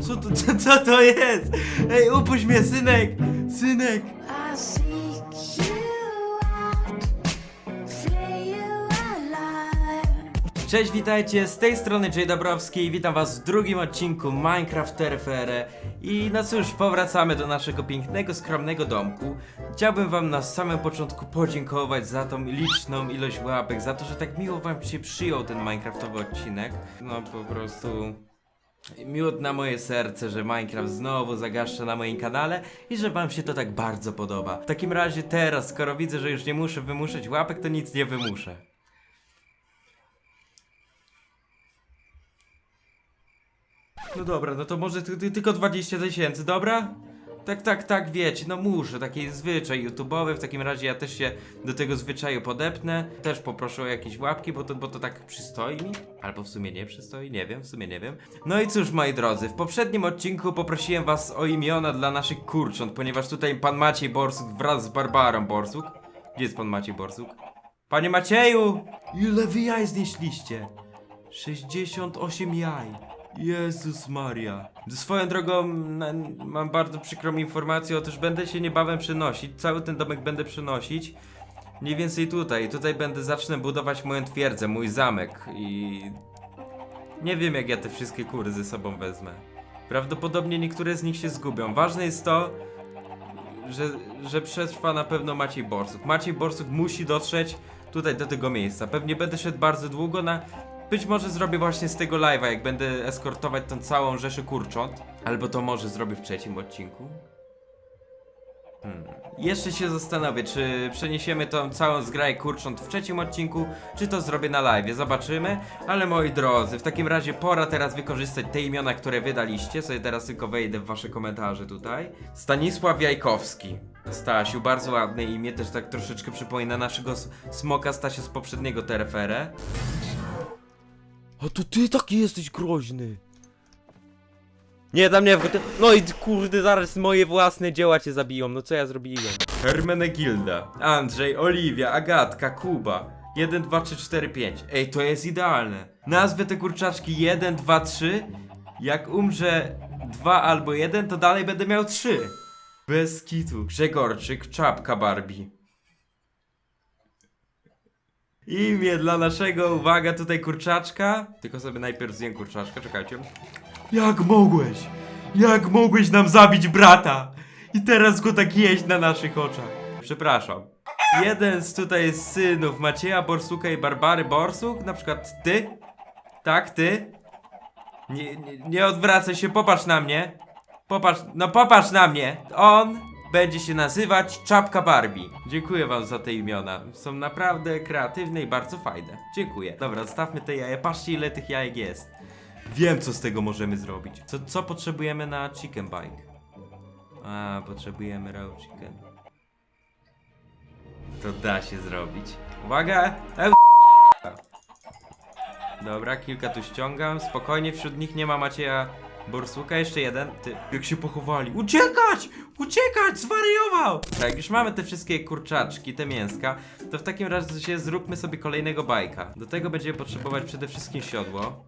Co to, co, co to jest? Ej, upuść mnie, synek! Synek! I seek you out, flay you alive. Cześć, witajcie, z tej strony Jay Dabrowski witam was w drugim odcinku Minecraft TRFR i no cóż, powracamy do naszego pięknego, skromnego domku. Chciałbym wam na samym początku podziękować za tą liczną ilość łapek, za to, że tak miło wam się przyjął ten Minecraftowy odcinek. No po prostu... Miód na moje serce, że Minecraft znowu zagaszcza na moim kanale i że wam się to tak bardzo podoba. W takim razie teraz, skoro widzę, że już nie muszę wymuszać łapek, to nic nie wymuszę. No dobra, no to może ty, ty, tylko 20 tysięcy, dobra? Tak, tak, tak, wiecie, no muszę, taki zwyczaj YouTube'owy, w takim razie ja też się do tego zwyczaju podepnę, też poproszę o jakieś łapki, bo to, bo to tak przystoi mi, albo w sumie nie przystoi, nie wiem, w sumie nie wiem. No i cóż, moi drodzy, w poprzednim odcinku poprosiłem was o imiona dla naszych kurcząt, ponieważ tutaj pan Maciej Borsuk wraz z Barbarą Borsuk, gdzie jest pan Maciej Borsuk? Panie Macieju! Ile wy jaj znieśliście? 68 jaj. Jezus Maria. Swoją drogą mam bardzo przykrą informację, otóż będę się niebawem przenosić. Cały ten domek będę przenosić. Mniej więcej tutaj. Tutaj będę zacznę budować moją twierdzę, mój zamek i nie wiem jak ja te wszystkie kury ze sobą wezmę. Prawdopodobnie niektóre z nich się zgubią. Ważne jest to, że, że przetrwa na pewno Maciej Borsuk. Maciej Borsuk musi dotrzeć tutaj do tego miejsca. Pewnie będę szedł bardzo długo na... Być może zrobię właśnie z tego live'a, jak będę eskortować tą całą rzeszę kurcząt. Albo to może zrobię w trzecim odcinku. Hmm. Jeszcze się zastanowię, czy przeniesiemy tą całą zgraję kurcząt w trzecim odcinku, czy to zrobię na live. Zobaczymy. Ale moi drodzy, w takim razie pora teraz wykorzystać te imiona, które wydaliście. Sobie teraz tylko wejdę w wasze komentarze tutaj. Stanisław Jajkowski. Stasiu, bardzo ładne imię, też tak troszeczkę przypomina naszego smoka Stasia z poprzedniego TRFR. A to ty taki jesteś groźny. Nie, tam nie wchodź. No i kurde, zaraz moje własne dzieła cię zabiją. No co ja zrobiłem? Hermenegilda, Andrzej, Oliwia, Agatka, Kuba. 1, 2, 3, 4, 5. Ej, to jest idealne. Nazwę te kurczaczki 1, 2, 3. Jak umrze 2 albo 1, to dalej będę miał 3. Bez kitu. Grzegorczyk, czapka Barbie. Imię dla naszego, uwaga, tutaj kurczaczka. Tylko sobie najpierw zjem kurczaczkę, czekajcie. Jak mogłeś? Jak mogłeś nam zabić brata? I teraz go tak jeść na naszych oczach. Przepraszam. Jeden z tutaj synów Macieja Borsuka i Barbary Borsuk, na przykład ty? Tak, ty? Nie, nie, nie odwracaj się, popatrz na mnie. Popatrz, no popatrz na mnie. On będzie się nazywać Czapka Barbie. Dziękuję wam za te imiona. Są naprawdę kreatywne i bardzo fajne. Dziękuję. Dobra, zostawmy te jaja. Patrzcie ile tych jajek jest. Wiem co z tego możemy zrobić. Co, co potrzebujemy na chicken bike? A, potrzebujemy raw chicken. To da się zrobić. Uwaga! Dobra, kilka tu ściągam. Spokojnie, wśród nich nie ma Macieja Borsuka. Jeszcze jeden. Ty, jak się pochowali. Uciekać! Uciekać! Zwariował! Tak, już mamy te wszystkie kurczaczki, te mięska. To w takim razie zróbmy sobie kolejnego bajka. Do tego będziemy potrzebować przede wszystkim siodło.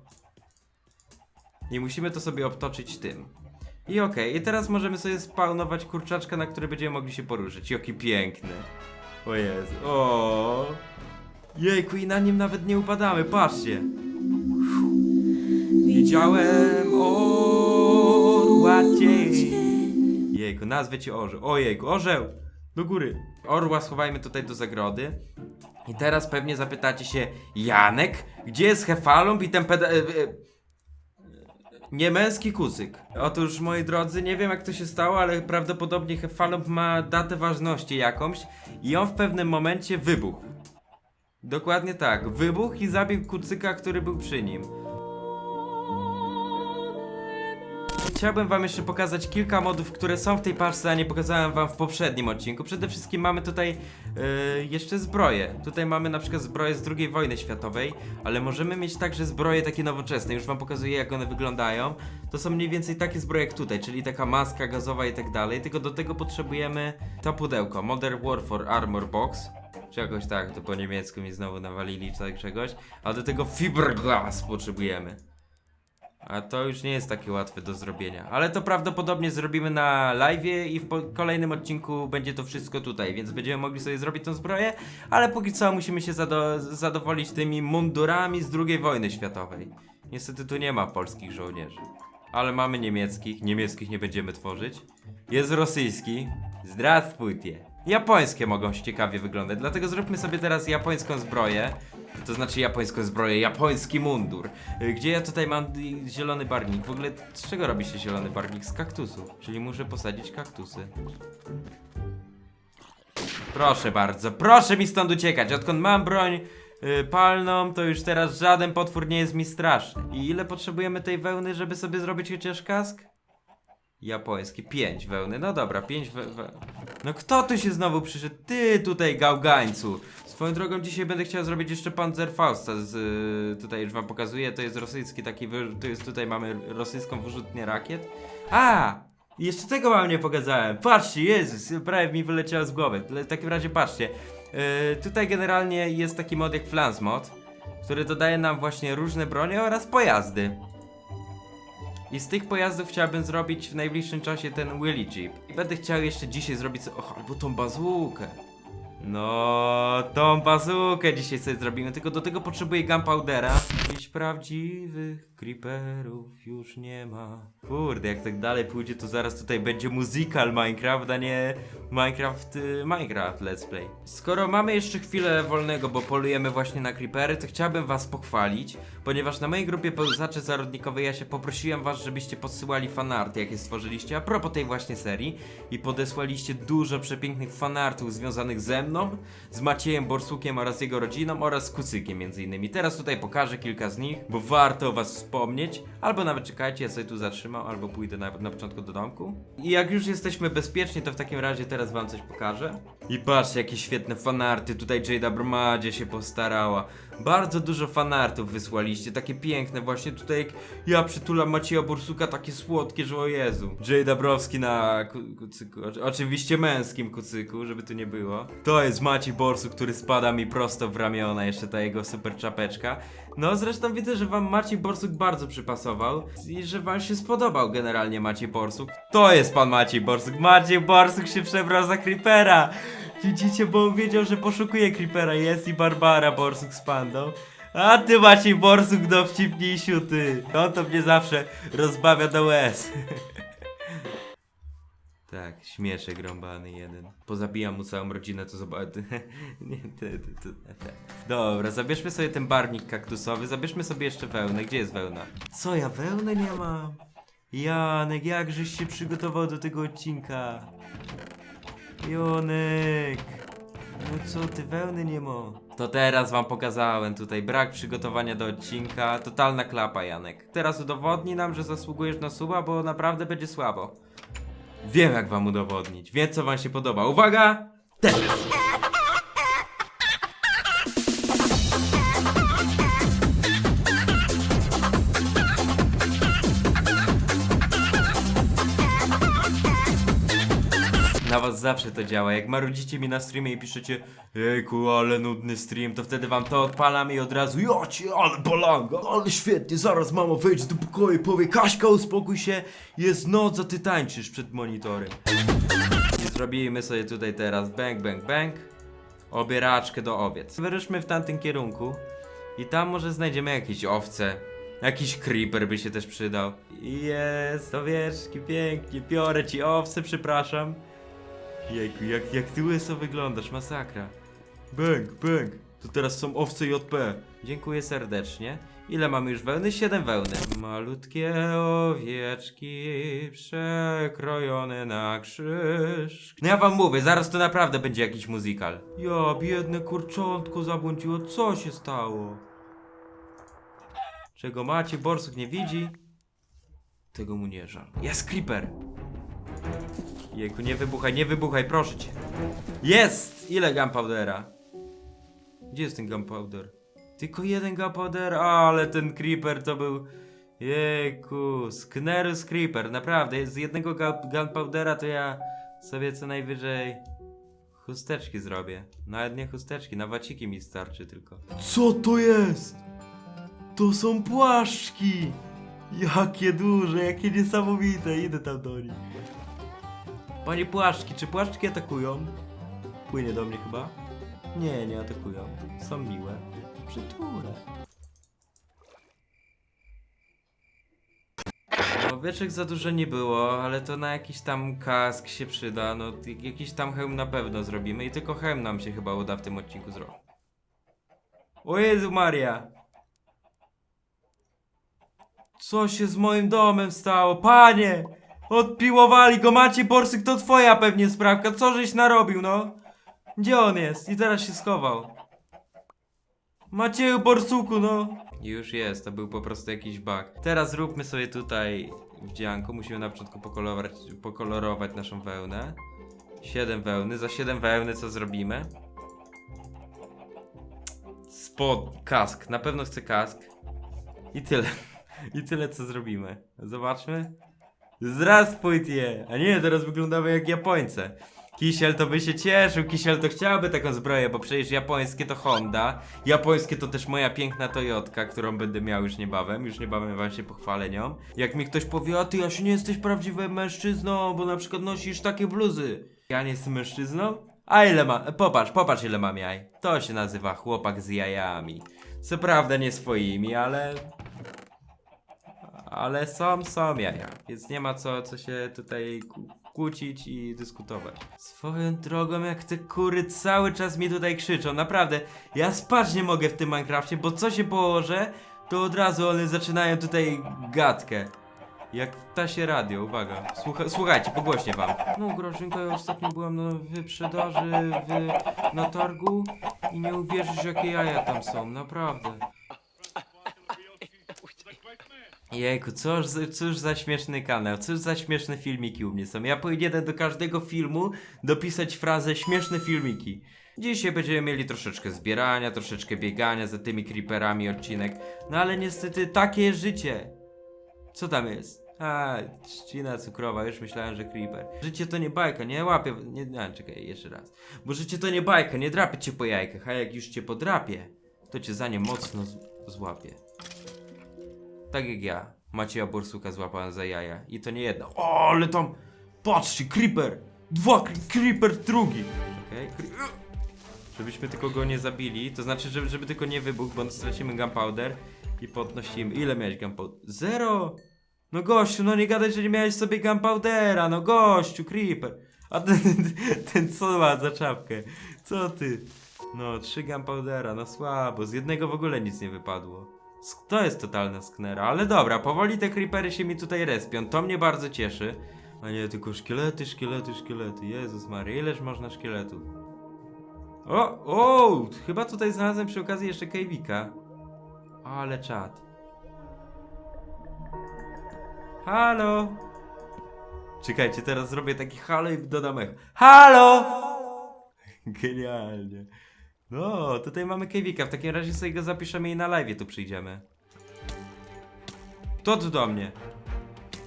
I musimy to sobie obtoczyć tym. I okej, i teraz możemy sobie spawnować kurczaczka, na który będziemy mogli się poruszyć. Jaki piękny. O Jezu. O. Jejku, i na nim nawet nie upadamy, patrzcie. Widziałem orła cień. Jejku, nazwę ci orzeł. Ojejku, orzeł! Do góry. Orła schowajmy tutaj do zagrody. I teraz pewnie zapytacie się, Janek, gdzie jest Hefalump i ten peda... e, e, Niemęski kucyk. Otóż, moi drodzy, nie wiem jak to się stało, ale prawdopodobnie Hefalump ma datę ważności jakąś i on w pewnym momencie wybuchł. Dokładnie tak, wybuchł i zabił kucyka, który był przy nim. Chciałbym wam jeszcze pokazać kilka modów, które są w tej paczce, a nie pokazałem wam w poprzednim odcinku. Przede wszystkim mamy tutaj yy, jeszcze zbroje. Tutaj mamy na przykład zbroje z II wojny światowej, ale możemy mieć także zbroje takie nowoczesne. Już wam pokazuję jak one wyglądają. To są mniej więcej takie zbroje jak tutaj, czyli taka maska gazowa i tak dalej. Tylko do tego potrzebujemy to pudełko, Modern Warfare Armor Box. Czy jakoś tak, to po niemiecku mi znowu nawalili czy tak czegoś. A do tego fiberglass potrzebujemy. A to już nie jest takie łatwe do zrobienia. Ale to prawdopodobnie zrobimy na live i w kolejnym odcinku będzie to wszystko tutaj, więc będziemy mogli sobie zrobić tą zbroję. Ale póki co musimy się zado zadowolić tymi mundurami z II wojny światowej. Niestety tu nie ma polskich żołnierzy. Ale mamy niemieckich. Niemieckich nie będziemy tworzyć. Jest rosyjski. Zdrastwujcie. Japońskie mogą ciekawie wyglądać, dlatego zróbmy sobie teraz japońską zbroję. To znaczy japońską zbroję, japoński mundur. Y, Gdzie ja tutaj mam y, zielony barwnik? W ogóle z czego robi się zielony barwnik? Z kaktusów. Czyli muszę posadzić kaktusy. Proszę bardzo, proszę mi stąd uciekać. Odkąd mam broń y, palną, to już teraz żaden potwór nie jest mi straszny. I ile potrzebujemy tej wełny, żeby sobie zrobić chociaż kask? Japoński, 5 wełny. No dobra, 5 we, we... No kto tu się znowu przyszedł? Ty tutaj, gałgańcu. Swoją drogą dzisiaj będę chciał zrobić jeszcze Panzerfausta z... y, Tutaj już wam pokazuję, to jest rosyjski taki... wy- To jest tutaj mamy rosyjską wyrzutnię rakiet. A! Jeszcze tego wam nie pokazałem. Patrzcie, Jezus, prawie mi wyleciało z głowy. W takim razie patrzcie. Yy, tutaj generalnie jest taki mod jak Flans mod, który dodaje nam właśnie różne bronie oraz pojazdy. I z tych pojazdów chciałbym zrobić w najbliższym czasie ten Willy Jeep. I będę chciał jeszcze dzisiaj zrobić och, albo tą bazukę. No, tą bazukę dzisiaj sobie zrobimy, tylko do tego potrzebuję gunpowdera. Dziś prawdziwych creeperów już nie ma. Kurde, jak tak dalej pójdzie, to zaraz tutaj będzie musical Minecraft, a nie Minecraft, y, Minecraft Let's Play. Skoro mamy jeszcze chwilę wolnego, bo polujemy właśnie na creepery, to chciałbym was pochwalić, ponieważ na mojej grupie pełzaczy zarodnikowej ja się poprosiłem was, żebyście podsyłali fanarty, jakie stworzyliście a propos tej właśnie serii i podesłaliście dużo przepięknych fanartów związanych ze mną, z Maciejem Borsukiem oraz jego rodziną oraz z Kucykiem między innymi. Teraz tutaj pokażę kilka z nich, bo warto o was wspomnieć, albo nawet czekajcie, ja sobie tu zatrzymam, albo pójdę na, na początku do domku. I jak już jesteśmy bezpieczni, to w takim razie teraz wam coś pokażę. I patrzcie, jakie świetne fanarty, tutaj Jada Bromadzie się postarała. Bardzo dużo fanartów wysłaliście, takie piękne właśnie tutaj jak ja przytulam Macieja Borsuka, takie słodkie, że o Jezu. Jay Dabrowski na ku kucyku, Oczy- oczywiście męskim kucyku, żeby tu nie było. To jest Maciej Borsuk, który spada mi prosto w ramiona, jeszcze ta jego super czapeczka. No zresztą widzę, że wam Maciej Borsuk bardzo przypasował i że wam się spodobał generalnie Maciej Borsuk. To jest pan Maciej Borsuk. Maciej Borsuk się przebrał za Creepera. Widzicie, bo on wiedział, że poszukuje Creepera. Jest i Barbara Borsuk z pandą. A ty Maciej Borsuk dowcipnisiu ty. On to mnie zawsze rozbawia do łez. Tak, śmieszek rąbany jeden. Pozabijam mu całą rodzinę, to zobacz. Nie, ty, ty, ty, ty. Dobra, zabierzmy sobie ten barwnik kaktusowy, zabierzmy sobie jeszcze wełnę. Gdzie jest wełna? Co, ja wełnę nie mam? Janek, jakżeś się przygotował do tego odcinka? Jonek! No co ty, wełny nie ma? To teraz wam pokazałem tutaj brak przygotowania do odcinka. Totalna klapa, Janek. Teraz udowodni nam, że zasługujesz na suba, bo naprawdę będzie słabo. Wiem jak wam udowodnić. Wiem co wam się podoba. Uwaga! Teraz! Zawsze to działa. Jak marudzicie mi na streamie i piszecie Jejku, ale nudny stream, to wtedy wam to odpalam i od razu Ja cię, ale balanga, ale świetnie, zaraz mama wejdzie do pokoju i powie Kaśka, uspokój się, jest noc, a ty tańczysz przed monitorem. Zrobimy sobie tutaj teraz bang, bang, bang Obieraczkę do owiec. Wyruszmy w tamtym kierunku i tam może znajdziemy jakieś owce. Jakiś creeper by się też przydał. Jest, owieczki, pięknie, biorę ci owce, przepraszam. Jejku, jak, jak ty łyso wyglądasz, masakra. Bang, bang. To teraz są owce JP. Dziękuję serdecznie. Ile mamy już wełny? 7 wełny. Malutkie owieczki przekrojone na krzyż. No ja wam mówię, zaraz to naprawdę będzie jakiś muzykal. Ja, biedne kurczątko zabłądziło, co się stało? Czego macie, Borsuk nie widzi? Tego mu nie żal. Jest creeper! Jejku, nie wybuchaj, nie wybuchaj, proszę cię. Jest! Ile gunpowdera? Gdzie jest ten gunpowder? Tylko jeden gunpowder, ale ten creeper to był... Jejku, Sknerus creeper, naprawdę, z jednego gu- gunpowdera to ja sobie co najwyżej chusteczki zrobię. Nawet nie chusteczki, na waciki mi starczy tylko. Co to jest? To są płaszczki! Jakie duże, jakie niesamowite, idę tam do nich. Panie płaszczki, czy płaszczki atakują? Płynie do mnie chyba? Nie, nie atakują. Są miłe. Przytulę. Owieczek za dużo nie było, ale to na jakiś tam kask się przyda. No, jak- jakiś tam hełm na pewno zrobimy i tylko hełm nam się chyba uda w tym odcinku zrobić. O Jezu Maria! Co się z moim domem stało? Panie! Odpiłowali go, Macie Borsyk, to twoja pewnie sprawka. Co żeś narobił, no? Gdzie on jest? I teraz się schował. Macieju Borsuku, no! Już jest, to był po prostu jakiś bug. Teraz zróbmy sobie tutaj wdzianko. Musimy na początku pokolorować, pokolorować naszą wełnę. 7 wełny. Za 7 wełny co zrobimy? Spod, kask. Na pewno chcę kask. I tyle. I tyle co zrobimy. Zobaczmy. Zraspujcie! A nie, teraz wyglądamy jak Japońce. Kisiel to by się cieszył, Kisiel to chciałby taką zbroję, bo przecież japońskie to Honda, japońskie to też moja piękna Toyotka, którą będę miał już niebawem, już niebawem wam się. Jak mi ktoś powie, a ty Jasiu nie jesteś prawdziwym mężczyzną, bo na przykład nosisz takie bluzy. Ja nie jestem mężczyzną? A ile ma? Popatrz, popatrz ile mam jaj. To się nazywa chłopak z jajami. Co prawda nie swoimi, ale ale są, są jaja, więc nie ma co, co się tutaj kłócić i dyskutować. Swoją drogą, jak te kury cały czas mi tutaj krzyczą, naprawdę, ja spać nie mogę w tym Minecrafcie, bo co się położę, to od razu one zaczynają tutaj gadkę. Jak w tasie radio, uwaga. Słucha, słuchajcie, pogłośnie wam. No, Grażynka, ja ostatnio byłam na wyprzedaży w, na targu i nie uwierzysz, jakie jaja tam są, naprawdę. Jejku, cóż, cóż za śmieszny kanał, cóż za śmieszne filmiki u mnie są. Ja powinienem do każdego filmu dopisać frazę śmieszne filmiki. Dzisiaj będziemy mieli troszeczkę zbierania, troszeczkę biegania za tymi creeperami odcinek. No ale niestety takie jest życie. Co tam jest? A, trzcina cukrowa, już myślałem, że creeper. Życie to nie bajka, nie łapię, nie, nie, czekaj, jeszcze raz. Bo życie to nie bajka, nie drapie cię po jajkach, a jak już cię podrapie, to cię za nie mocno z- złapie. Tak jak ja. Macieja Borsuka złapałem za jaja. I to nie jedno. O, ale tam... Patrzcie, creeper! Dwa cre- creeper drugi! Okej, cre- Żebyśmy tylko go nie zabili. To znaczy, żeby, żeby tylko nie wybuchł, bo stracimy gunpowder. I podnosimy. Ile miałeś gunpowder? Zero! No gościu, no nie gadaj, że nie miałeś sobie gunpowdera. No gościu, creeper. A ten, ten, ten co ma za czapkę? Co ty? No, trzy gunpowdera, no słabo. Z jednego w ogóle nic nie wypadło. To jest totalna sknera, ale dobra, powoli te creepery się mi tutaj respią, to mnie bardzo cieszy. A nie, tylko szkielety, szkielety, szkielety, Jezus Maria, ileż można szkieletów? O, o, chyba tutaj znalazłem przy okazji jeszcze Kejwika. Ale czad. Halo? Czekajcie, teraz zrobię taki halo i dodam echo. Halo! Genialnie. No, tutaj mamy Kevika. W takim razie sobie go zapiszemy i na live tu przyjdziemy. To do mnie.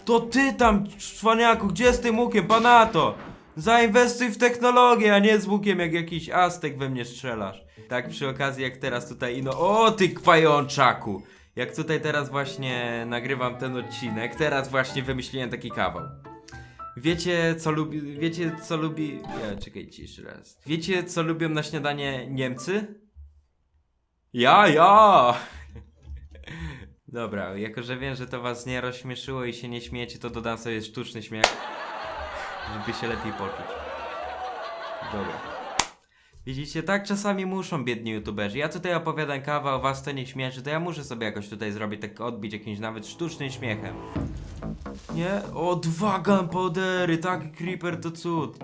To ty tam, cwaniaku, gdzie z tym łukiem, panato? Zainwestuj w technologię, a nie z łukiem jak jakiś Aztek we mnie strzelasz. Tak przy okazji jak teraz tutaj, no o ty pajączaku. Jak tutaj teraz właśnie nagrywam ten odcinek, teraz właśnie wymyśliłem taki kawał. Wiecie co lubi, wiecie co lubi, ja, czekajcie jeszcze raz. Wiecie co lubią na śniadanie Niemcy? Ja, ja! Dobra, jako że wiem, że to was nie rozśmieszyło i się nie śmiecie, to dodam sobie sztuczny śmiech, żeby się lepiej poczuć. Dobra. Widzicie, tak czasami muszą biedni youtuberzy. Ja tutaj opowiadam kawał, was to nie śmieszy, to ja muszę sobie jakoś tutaj zrobić, tak odbić jakimś nawet sztucznym śmiechem. Nie? O, dwa gunpowdery, taki creeper to cud.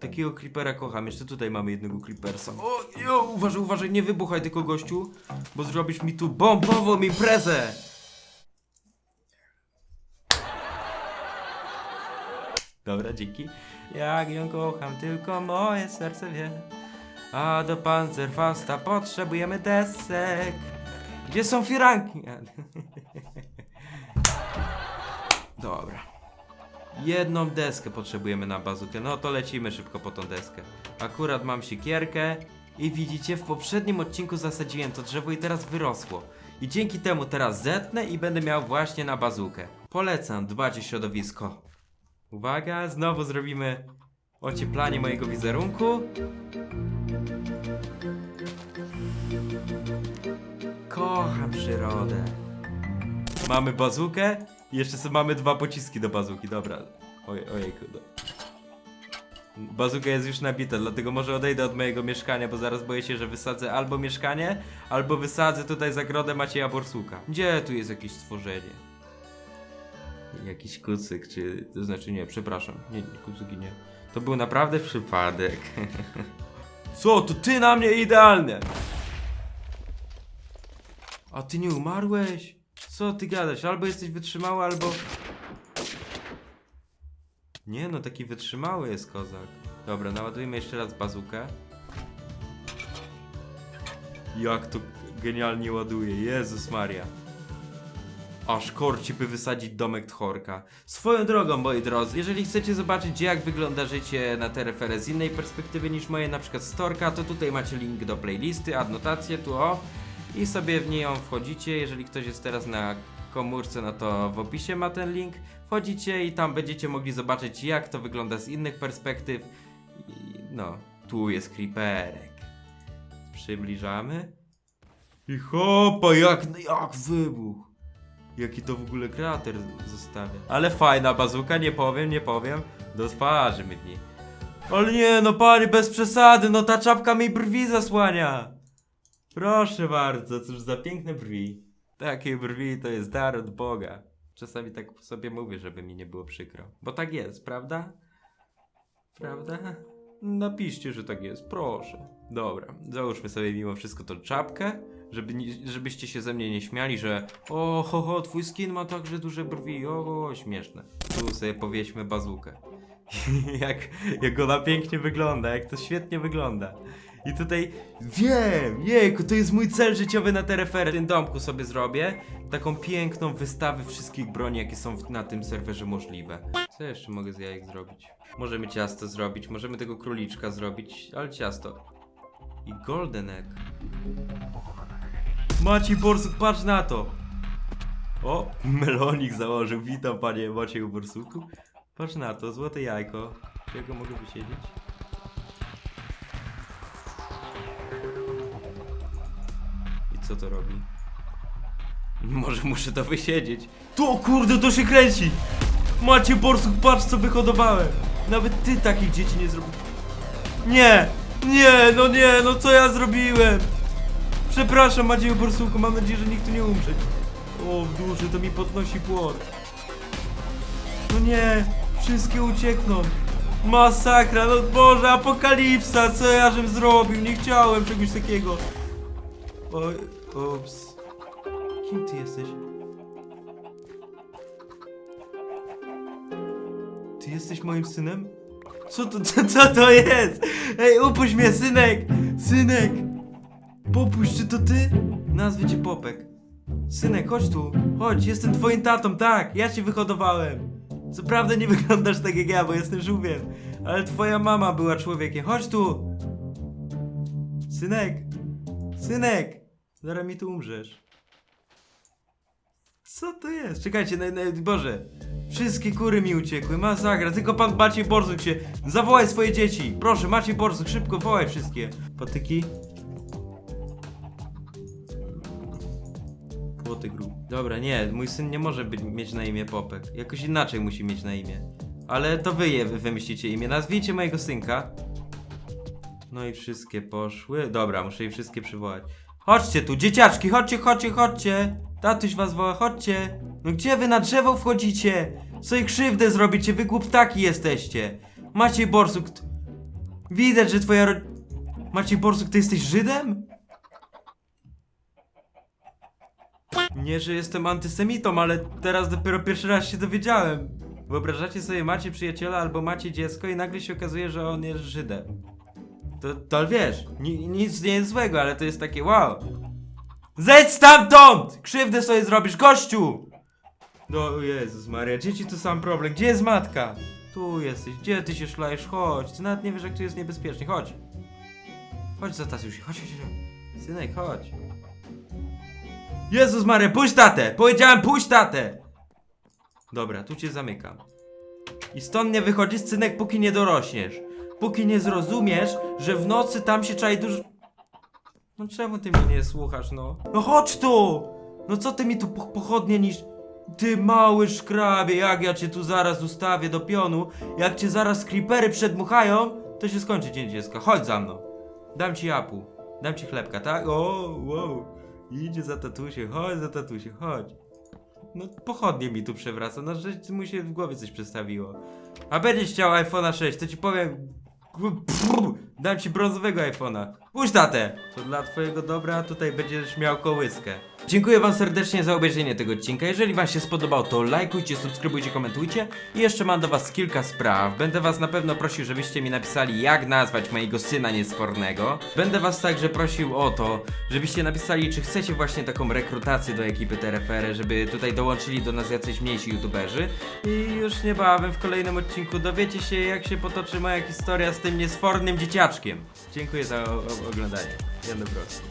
Takiego creepera kocham, jeszcze tutaj mamy jednego creepersa. O, jo, uważaj, uważaj, nie wybuchaj tylko gościu, bo zrobisz mi tu bombową imprezę. Dobra, dzięki. Jak ją kocham, tylko moje serce wie. A do Panzerfasta potrzebujemy desek. Gdzie są firanki? Dobra. Jedną deskę potrzebujemy na bazukę. No to lecimy szybko po tą deskę. Akurat mam sikierkę i widzicie, w poprzednim odcinku zasadziłem to drzewo i teraz wyrosło. I dzięki temu teraz zetnę i będę miał właśnie na bazukę. Polecam dbać o środowisko. Uwaga, znowu zrobimy ocieplanie mojego wizerunku. Kocham przyrodę. Mamy bazukę jeszcze sobie mamy dwa pociski do bazuki, dobra. Oj, ojejku. Bazuka jest już nabita, dlatego może odejdę od mojego mieszkania, bo zaraz boję się, że wysadzę albo mieszkanie, albo wysadzę tutaj zagrodę Macieja Borsuka. Gdzie tu jest jakieś stworzenie? Jakiś kucyk, czy... To znaczy nie, przepraszam. Nie kucyki nie. To był naprawdę przypadek. Co, to ty na mnie idealnie! A ty nie umarłeś? Co ty gadasz? Albo jesteś wytrzymały, albo... Nie no, taki wytrzymały jest kozak. Dobra, naładujmy jeszcze raz bazukę. Jak to genialnie ładuje, Jezus Maria. Aż korci by wysadzić domek Tchorka. Swoją drogą, moi drodzy, jeżeli chcecie zobaczyć jak wygląda życie na Tereferę z innej perspektywy niż moje, na przykład Storka, to tutaj macie link do playlisty, adnotację, tu o. I sobie w nią wchodzicie, jeżeli ktoś jest teraz na komórce, no to w opisie ma ten link. Wchodzicie i tam będziecie mogli zobaczyć jak to wygląda z innych perspektyw. I no, tu jest creeperek. Przybliżamy. I hopa, jak, jak wybuch. Jaki to w ogóle krater zostawia. Ale fajna bazuka, nie powiem, nie powiem. Do twarzy mi dni. Ale nie, no panie, bez przesady, no ta czapka mi brwi zasłania. Proszę bardzo, cóż za piękne brwi. Takie brwi to jest dar od Boga. Czasami tak sobie mówię, żeby mi nie było przykro. Bo tak jest, prawda? Prawda? Napiszcie, że tak jest, proszę. Dobra, załóżmy sobie mimo wszystko tą czapkę, żeby, żebyście się ze mnie nie śmiali, że o, ho, ho, twój skin ma także duże brwi, o, o śmieszne. Tu sobie powieśmy bazukę. jak, jak ona pięknie wygląda, jak to świetnie wygląda. I tutaj wiem, jejku, to jest mój cel życiowy na Tereferę. W tym domku sobie zrobię taką piękną wystawę wszystkich broni, jakie są w- na tym serwerze możliwe. Co jeszcze mogę z jajek zrobić? Możemy ciasto zrobić, możemy tego króliczka zrobić, ale ciasto. I golden egg. Maciej Borsuk, patrz na to! O, melonik założył. Witam panie Macieju Borsuku. Patrz na to, złote jajko. Czego mogę wysiedzieć? Co to robi? Może muszę to wysiedzieć. To kurde, to się kręci! Macie Borsuk, patrz co wyhodowałem! Nawet ty takich dzieci nie zrobił. Nie! Nie, no nie, no co ja zrobiłem? Przepraszam Macieju Borsuku, mam nadzieję, że nikt tu nie umrze. O, w duszy to mi podnosi płot. No nie, wszystkie uciekną. Masakra, no Boże, apokalipsa, co ja żem zrobił? Nie chciałem czegoś takiego. Oj, ups. Kim ty jesteś? Ty jesteś moim synem? Co to, co, co to jest? Ej, upuść mnie, synek! Synek! Popuść, czy to ty? Nazwę cię Popek. Synek, chodź tu. Chodź, jestem twoim tatą, tak, ja cię wyhodowałem. Co prawda nie wyglądasz tak jak ja, bo jestem żółwiem, ale twoja mama była człowiekiem. Chodź tu. Synek, synek, zaraz mi tu umrzesz. Co to jest? Czekajcie, na, na, Boże. Wszystkie kury mi uciekły, masakra. Tylko pan Maciej Borzuk się... Zawołaj swoje dzieci. Proszę, Maciej Borzuk, szybko wołaj wszystkie. Patyki. Płoty grób. Dobra, nie, mój syn nie może być, mieć na imię Popek. Jakoś inaczej musi mieć na imię. Ale to wy je wy wymyślicie imię. Nazwijcie mojego synka. No i wszystkie poszły. Dobra, muszę je wszystkie przywołać. Chodźcie tu, dzieciaczki, chodźcie, chodźcie, chodźcie. Tatuś was woła, chodźcie. No gdzie wy na drzewo wchodzicie? Co i krzywdę zrobicie, wy głuptaki jesteście. Maciej Borsuk... Widać, że twoja ro... Maciej Borsuk, ty jesteś Żydem? Nie, że jestem antysemitą, ale teraz dopiero pierwszy raz się dowiedziałem. Wyobrażacie sobie, macie przyjaciela albo macie dziecko i nagle się okazuje, że on jest Żydem. To, to wiesz, ni, nic nie jest złego, ale to jest takie wow. Zejdź stamtąd! Krzywdę sobie zrobisz, gościu! No Jezus Maria, dzieci to sam problem. Gdzie jest matka? Tu jesteś, gdzie ty się szlajesz? Chodź, ty nawet nie wiesz jak tu jest niebezpiecznie, chodź. Chodź za Tasiusz, chodź, chodź, chodź. Synek, chodź. Jezus Maria, puść tatę! Powiedziałem puść tatę! Dobra, tu cię zamykam. I stąd nie wychodzisz, synek, póki nie dorośniesz. Póki nie zrozumiesz, że w nocy tam się czai dużo... No czemu ty mnie nie słuchasz, no? No chodź tu! No co ty mi tu po pochodnie niż... Ty mały szkrabie, jak ja cię tu zaraz ustawię do pionu, jak cię zaraz creepery przedmuchają, to się skończy dzień dziecka. Chodź za mną. Dam ci apu. Dam ci chlebka, tak? O, wow. Idzie za tatusie, chodź za tatusie, chodź. No pochodnie mi tu przewraca, no że mu się w głowie coś przestawiło. A będziesz chciał iPhone'a 6, to ci powiem... Dam ci brązowego iPhone'a. Puść tatę! To dla twojego dobra tutaj będziesz miał kołyskę. Dziękuję wam serdecznie za obejrzenie tego odcinka. Jeżeli wam się spodobał, to lajkujcie, subskrybujcie, komentujcie. I jeszcze mam do was kilka spraw. Będę was na pewno prosił, żebyście mi napisali, jak nazwać mojego syna niesfornego. Będę was także prosił o to, żebyście napisali, czy chcecie właśnie taką rekrutację do ekipy TRFR, żeby tutaj dołączyli do nas jacyś mniejsi youtuberzy. I już niebawem w kolejnym odcinku dowiecie się, jak się potoczy moja historia z tym niesfornym dzieciaczkiem. Dziękuję za oglądanie. Jan Dobrowski.